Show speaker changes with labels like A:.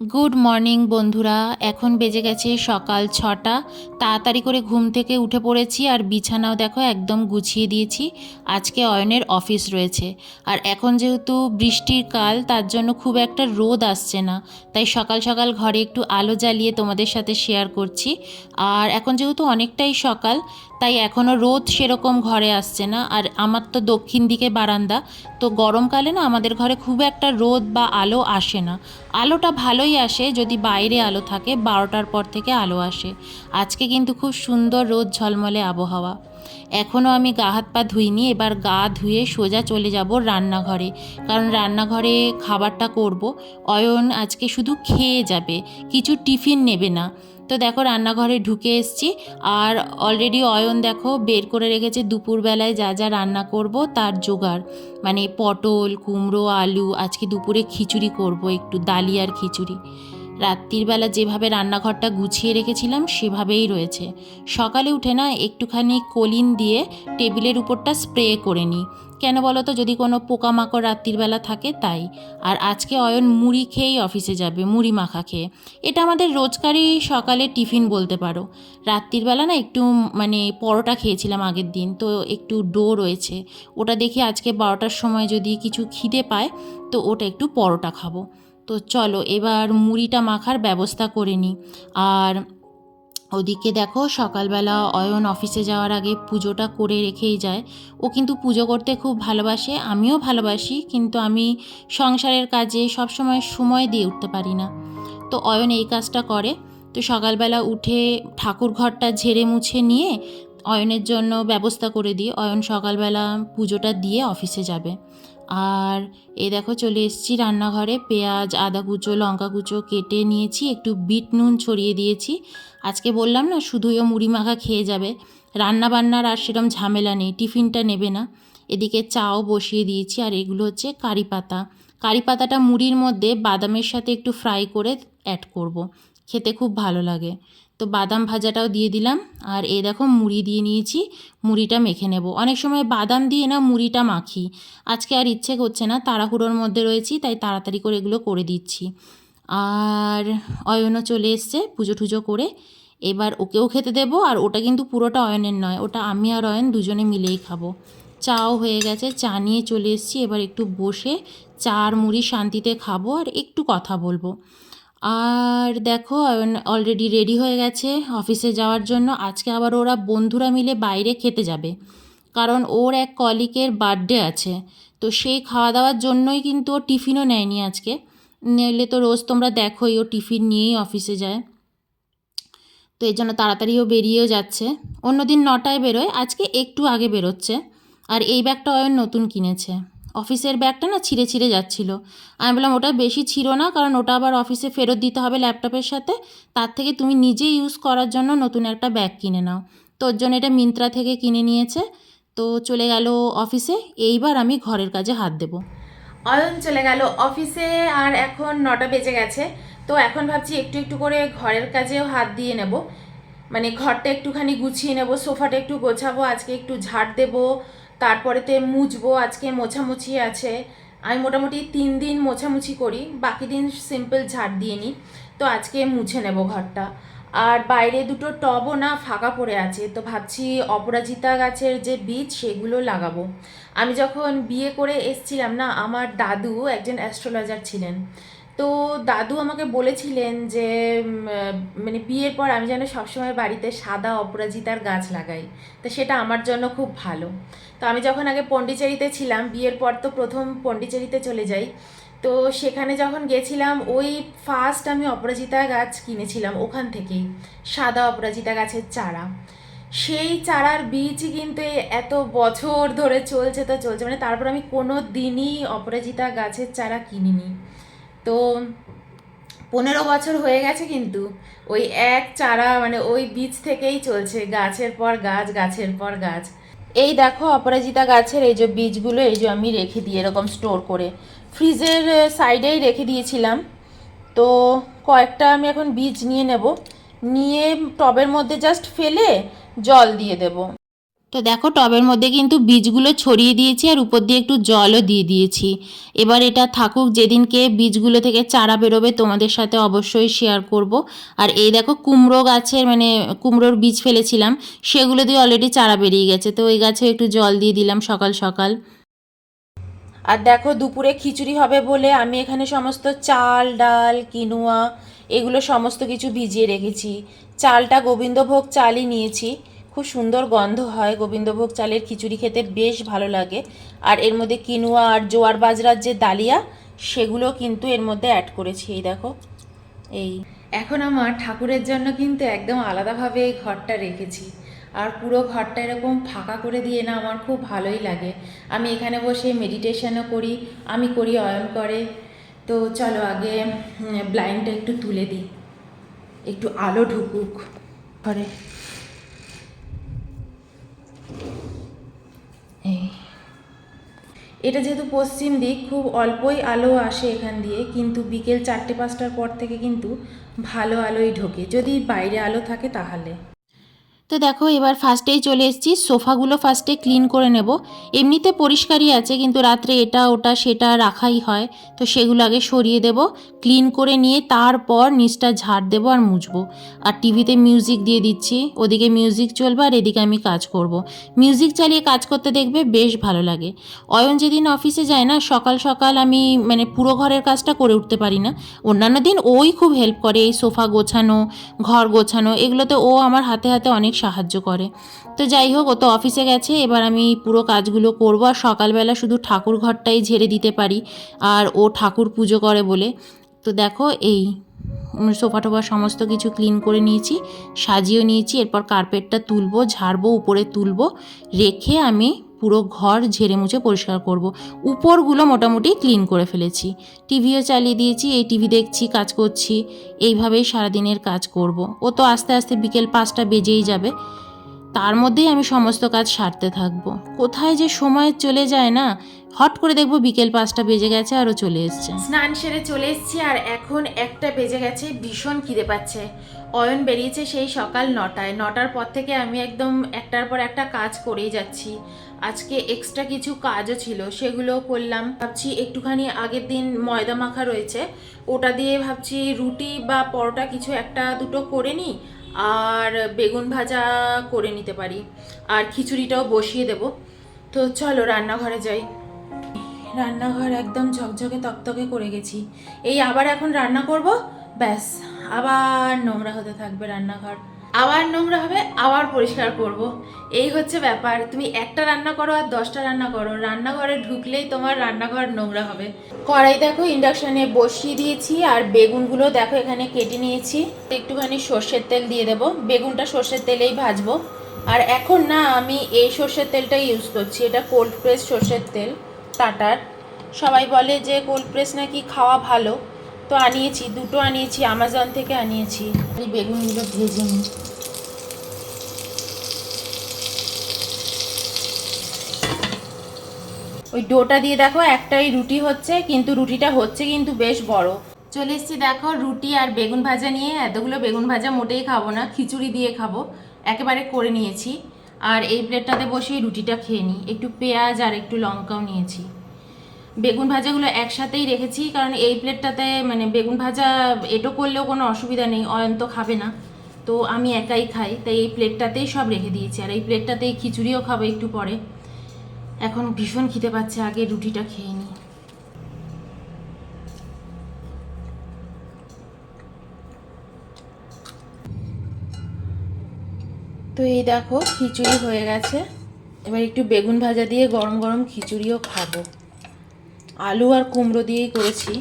A: Good morning, বন্ধুরা। এখন বেজে গেছে সকাল ছটা। তাড়াতাড়ি করে ঘুম থেকে উঠে পড়েছি আর বিছানাও দেখো একদম গুছিয়ে দিয়েছি। আজকে অয়নের অফিস রয়েছে। আর এখন যেহেতু বৃষ্টির কাল, তার জন্য খুব একটা রোদ আসছে না। তাই সকাল সকাল ঘরে একটু আলো জ্বালিয়ে তোমাদের সাথে শেয়ার করছি। আর এখন যেহেতু অনেকটাই সকাল, তাই এখনও রোদ সেরকম ঘরে আসছে না। আর আমার তো দক্ষিণ দিকে বারান্দা। তো গরমকালে না আমাদের ঘরে খুব একটা রোদ বা আলো আসে না। আলোটা ভালোই আসে যদি বাইরে আলো থাকে, বারোটার পর থেকে আলো আসে। আজকে কিন্তু খুব সুন্দর রোদ, ঝলমলে আবহাওয়া। এখনও আমি গা হাত পা ধুইনি, এবার গা ধুয়ে সোজা চলে যাব রান্নাঘরে। কারণ রান্নাঘরে খাবারটা করব। অয়ন আজকে শুধু খেয়ে যাবে, কিছু টিফিন নেবে না। তো দেখো, রান্নাঘরে ঢুকে এসছি। আর অলরেডি অয়ন দেখো, বের করে রেখেছে দুপুরবেলায় যা যা রান্না করব, তার জোগাড়। মানে পটল, কুমড়ো, আলু, আজকে দুপুরে খিচুড়ি করব, একটু ডালিয়ার খিচুড়ি। রাত্রির বেলা যেভাবে রান্নাঘরটা গুছিয়ে রেখেছিলাম, সেভাবেই রয়েছে। সকালে উঠে না একটুখানি কলিন দিয়ে টেবিলের উপরটা স্প্রে করে নিই। কেন বলো তো যদি কোনো পোকামাকড় রাত্রির বেলা থাকে, তাই। আর আজকে অয়ন মুড়ি খেয়েই অফিসে যাবে, মুড়ি মাখা খেয়ে। এটা আমাদের রোজকারই সকালে টিফিন বলতে পারো। রাত্রির বেলা না একটু মানে পরোটা খেয়েছিলাম আগের দিন, তো একটু ডো রয়েছে। ওটা দেখে আজকে বারোটার সময় যদি কিছু খিদে পায়, তো ওটা একটু পরোটা খাব। তো চলো, এবার মুড়িটা মাখার ব্যবস্থা করে নিই। আর ওদিকে দেখো, সকালবেলা অয়ন অফিসে যাওয়ার আগে পুজোটা করে রেখেই যায়। ও কিন্তু পুজো করতে খুব ভালোবাসে, আমিও ভালোবাসি, কিন্তু আমি সংসারের কাজে সবসময় সময় দিয়ে উঠতে পারি না। তো অয়ন এই কাজটা করে। তো সকালবেলা উঠে ঠাকুর ঘরটা ঝেড়ে মুছে নিয়ে অয়নের জন্য ব্যবস্থা করে দিই। অয়ন সকালবেলা পুজোটা দিয়ে অফিসে যাবে। আর এ দেখো চলে এসেছি রান্নাঘরে। পেঁয়াজ, আদা কুচো, লঙ্কা কুচো কেটে নিয়েছি, একটু বিট নুন ছড়িয়ে দিয়েছি। আজকে বললাম না, শুধুই ও মুড়ি মাখা খেয়ে যাবে। রান্না বান্নার আর সেরম ঝামেলা নেই, টিফিনটা নেবে না। এদিকে চাও বসিয়ে দিয়েছি, আর এগুলো হচ্ছে কারি পাতা। কারি পাতাটা মুড়ির মধ্যে বাদামের সাথে একটু ফ্রাই করে অ্যাড করব। খেতে খুব ভালো লাগে। তো বাদাম ভাজাটাও দিয়ে দিলাম। আর এই দেখো মুড়ি দিয়ে নিয়েছি, মুড়িটা মেখে নেব। অনেক সময় বাদাম দিয়ে না মুড়িটা মাখি। আজকে আর ইচ্ছে করছে না, তাড়াহুড়োর মধ্যে রয়েছি, তাই তাড়াতাড়ি করে এগুলো করে দিচ্ছি। আর অয়নও চলে এসছে পুজো টুজো করে। এবার ওকেও খেতে দেবো, আর ওটা কিন্তু পুরোটা অয়নের নয়, ওটা আমি আর অয়ন দুজনে মিলেই খাব। চাও হয়ে গেছে, চা নিয়ে চলে এসেছি। এবার একটু বসে চা আর মুড়ি শান্তিতে খাব, আর একটু কথা বলব। আর দেখো অলরেডি রেডি হয়ে গেছে অফিসে যাওয়ার জন্য। আজকে আবার ওরা বন্ধুরা মিলে বাইরে খেতে যাবে। কারণ ওর এক কলিকের বার্থডে আছে। তো সেই খাওয়া দাওয়ার জন্যই কিন্তু ও টিফিনও নেয়নি আজকে। নইলে তো রোজ তোমরা দেখোই ও টিফিন নিয়েই অফিসে যায়। তো এই জন্য তাড়াতাড়িও বেরিয়েও যাচ্ছে। অন্যদিন নটায় বেরোয়, আজকে একটু আগে বেরোচ্ছে। আর এই ব্যাগটা অয়ন নতুন কিনেছে। অফিসের ব্যাগটা না ছিঁড়ে ছিঁড়ে যাচ্ছিল। আমি বললাম, ওটা বেশি ছিল না, কারণ ওটা আবার অফিসে ফেরত দিতে হবে ল্যাপটপের সাথে। তার থেকে তুমি নিজে ইউজ করার জন্য নতুন একটা ব্যাগ কিনে নাও। তোর জন্য এটা মিন্ত্রা থেকে কিনে নিয়েছে। তো চলে গেল অফিসে। এইবার আমি ঘরের কাজে হাত দেবো।
B: অয়ন চলে গেল অফিসে, আর এখন নটা বেজে গেছে। তো এখন ভাবছি একটু একটু করে ঘরের কাজেও হাত দিয়ে নেব। মানে ঘরটা একটুখানি গুছিয়ে নেব, সোফাটা একটু গোছাবো, আজকে একটু ঝাড় দেবো। তারপরেতে মুছবো, আজকে মোছামুছি আছে। আমি মোটামুটি তিন দিন মোছামুছি করি, বাকি দিন সিম্পল ঝাড় দিয়ে নিই। তো আজকে মুছে নেব ঘরটা। আর বাইরে দুটো টবও না ফাঁকা পড়ে আছে, তো ভাবছি অপরাজিতা গাছের যে বীজ সেগুলো লাগাবো। আমি যখন বিয়ে করে এসছিলাম না, আমার দাদু একজন অ্যাস্ট্রোলজার ছিলেন। তো দাদু আমাকে বলেছিলেন যে মানে বিয়ের পর আমি যেন সবসময় বাড়িতে সাদা অপরাজিতার গাছ লাগাই। তো সেটা আমার জন্য খুব ভালো। তো আমি যখন আগে পন্ডিচেরিতে ছিলাম, বিয়ের পর তো প্রথম পন্ডিচেরিতে চলে যাই। তো সেখানে যখন গেছিলাম, ওই ফার্স্ট আমি অপরাজিতা গাছ কিনেছিলাম ওখান থেকেই, সাদা অপরাজিতা গাছের চারা। সেই চারার বীজ কিন্তু এত বছর ধরে চলছে, তো চলছে। মানে তারপর আমি কোনো দিনই অপরাজিতা গাছের চারা কিনিনি। তো পনেরো বছর হয়ে গেছে কিন্তু ওই এক চারা মানে ওই বীজ থেকেই চলছে, গাছের পর গাছ, গাছের পর গাছ। এই দেখো অপরাজিতা গাছের এই যে বীজগুলো, এই যে আমি রেখে দিই এরকম স্টোর করে। ফ্রিজের সাইডেই রেখে দিয়েছিলাম। তো কয়েকটা আমি এখন বীজ নিয়ে নেব। নিয়ে টবের মধ্যে জাস্ট ফেলে জল দিয়ে দেব।
A: তো দেখো টবের মধ্যে কিন্তু বীজগুলো ছড়িয়ে দিয়েছি আর উপর দিয়ে একটু জলও দিয়ে দিয়েছি। এবার এটা থাকুক, যেদিনকে বীজগুলো থেকে চারা বেরোবে তোমাদের সাথে অবশ্যই শেয়ার করব। আর এই দেখো কুমড়ো গাছের মানে কুমড়োর বীজ ফেলেছিলাম, সেগুলো দিয়ে অলরেডি চারা বেরিয়ে গেছে। তো ওই গাছে একটু জল দিয়ে দিলাম সকাল সকাল।
B: আর দেখো দুপুরে খিচুড়ি হবে বলে আমি এখানে সমস্ত চাল, ডাল, কিনুয়া, এগুলো সমস্ত কিছু ভিজিয়ে রেখেছি। চালটা গোবিন্দভোগ চালই নিয়েছি। খুব সুন্দর গন্ধ হয়। গোবিন্দভোগ চালের খিচুড়ি খেতে বেশ ভালো লাগে। আর এর মধ্যে কিনুয়া আর জোয়ার বাজরার যে ডালিয়া, সেগুলো কিন্তু এর মধ্যে অ্যাড করেছি। এই দেখো, এই। এখন আমার ঠাকুরের জন্য কিন্তু একদম আলাদাভাবে এই ঘরটা রেখেছি। আর পুরো ঘরটা এরকম ফাঁকা করে দিয়ে না আমার খুব ভালোই লাগে। আমি এখানে বসে মেডিটেশনও করি, আমি করি, অয়ন করে। তো চলো আগে ব্লাইন্ডটা একটু তুলে দিই। একটু আলো ঢুকুক। ঘরে। এটা যেহেতু পশ্চিম দিক, খুব অল্পই আলো আসে এখান দিয়ে, কিন্তু বিকেল চারটে পাঁচটার পর থেকে কিন্তু ভালো আলোই ঢোকে। যদি বাইরে আলো থাকে তাহলে।
A: তো দেখো, এবার ফার্স্টেই চলে এসেছি। সোফাগুলো ফার্স্টে ক্লিন করে নেব। এমনিতে পরিষ্কারই আছে, কিন্তু রাত্রে এটা, ওটা, সেটা রাখাই হয়। তো সেগুলো আগে সরিয়ে দেব। ক্লিন করে নিয়ে তারপর নিচটা ঝাড় দেবো আর মুছবো। আর টিভিতে মিউজিক দিয়ে দিচ্ছি। ওদিকে মিউজিক চলবে আর এদিকে আমি কাজ করব। মিউজিক চালিয়ে কাজ করতে দেখবে বেশ ভালো লাগে। অয়ন যেদিন অফিসে যায় না, সকাল সকাল আমি মানে পুরো ঘরের কাজটা করে উঠতে পারি না। অন্যান্য দিন ওই খুব হেল্প করে। এই সোফা গোছানো, ঘর গোছানো, এগুলোতে ও আমার হাতে হাতে অনেক সাহায্য করে। তো যাই হোক, ও তো অফিসে গেছে, এবার আমি পুরো কাজগুলো করব। আর সকালবেলা শুধু ঠাকুর ঘরটাই ঝেড়ে দিতে পারি, আর ও ঠাকুর পুজো করে বলে। তো দেখো, এই সোফা টোফা সমস্ত কিছু ক্লিন করে নিয়েছি, সাজিয়ে নিয়েছি, এরপর কার্পেটটা তুলবো, ঝাড়বো, উপরে তুলবো, রেখে আমি পুরো ঘর ঝেড়ে মুছে পরিষ্কার করব। উপরগুলো মোটামুটি ক্লিন করে ফেলেছি টিভিও চালিয়ে দিয়েছি, এই টিভি দেখছি, কাজ করছি এইভাবেই সারাদিনের কাজ করব। ও তো আস্তে আস্তে বিকেল পাঁচটা বেজেই যাবে তার মধ্যেই আমি সমস্ত কাজ সারতে থাকব। কোথায় যে সময় চলে যায় না, হট করে দেখব বিকেল পাঁচটা বেজে গেছে আরও চলে এসছে।
B: স্নান সেরে চলে এসেছি আর এখন একটা বেজে গেছে, ভীষণ খিদে পাচ্ছে। অয়ন বেরিয়েছে সেই সকাল নটায়। নটার পর থেকে আমি একদম একটার পর একটা কাজ করেই যাচ্ছি। আজকে এক্সট্রা কিছু কাজও ছিল সেগুলো করলাম। ভাবছি একটুখানি আগের দিন ময়দা মাখা রয়েছে, ওটা দিয়ে ভাবছি রুটি বা পরোটা কিছু একটা দুটো করে নিই আর বেগুন ভাজা করে নিতে পারি। আর খিচুড়িটাও বসিয়ে দেব। তো চলো রান্নাঘরে যাই। রান্নাঘর একদম ঝকঝকে তকতকে করে গেছি। এই আবার এখন রান্না করব? ব্যাস, আবার নোংরা হতে থাকবে রান্নাঘর। আবার নোংরা হবে, আবার পরিষ্কার করব। এই হচ্ছে ব্যাপার। তুমি একটা রান্না করো আর দশটা রান্না করো। রান্নাঘরে ঢুকলেই তোমার রান্নাঘর নোংরা হবে। কড়াই দেখো ইন্ডাকশানে বসিয়ে দিয়েছি আর বেগুনগুলো দেখো এখানে কেটে নিয়েছি। একটুখানি সর্ষের তেল দিয়ে দেবো। বেগুনটা সর্ষের তেলেই ভাজবো। আর এখন না, আমি এই সর্ষের তেলটা ইউজ করছি। এটা কোল্ড প্রেস সর্ষের তেল, টাটার। সবাই বলে যে কোল্ড প্রেস নাকি খাওয়া ভালো। তো আনিয়েছি দুটো আনিয়েছি আমাজন থেকে আনিয়েছি। এই বেগুনগুলো ভেজে নিই। ওই ডোটা দিয়ে দেখো একটাই রুটি হচ্ছে কিন্তু রুটিটা হচ্ছে কিন্তু বেশ বড়। চলে এসেছি দেখো রুটি আর বেগুন ভাজা নিয়ে এতগুলো বেগুন ভাজা মোটেই খাব না খিচুড়ি দিয়ে খাব। একেবারে করে নিয়েছি। আর এই প্লেটটাতে বসিয়ে রুটিটা খেয়ে নিই। একটু পেঁয়াজ আর একটু লঙ্কাও নিয়েছি। বেগুন ভাজাগুলো একসাথেই রেখেছি, কারণ এই প্লেটটাতে মানে বেগুন ভাজা এটো করলেও কোনো অসুবিধা নেই, অয়ন তো খাবে না। তো আমি একাই খাই, তাই এই প্লেটটাতেই সব রেখে দিয়েছি। আর এই প্লেটটাতেই খিচুড়িও খাব একটু পরে। এখন ভীষণ খিদে পাচ্ছে, আগে রুটিটা খেয়ে নিই। তো এই দেখো, খিচুড়ি হয়ে গেছে। এবার একটু বেগুন ভাজা দিয়ে গরম গরম খিচুড়িও খাব। আলু আর কুমড়ো দিয়েই করেছি।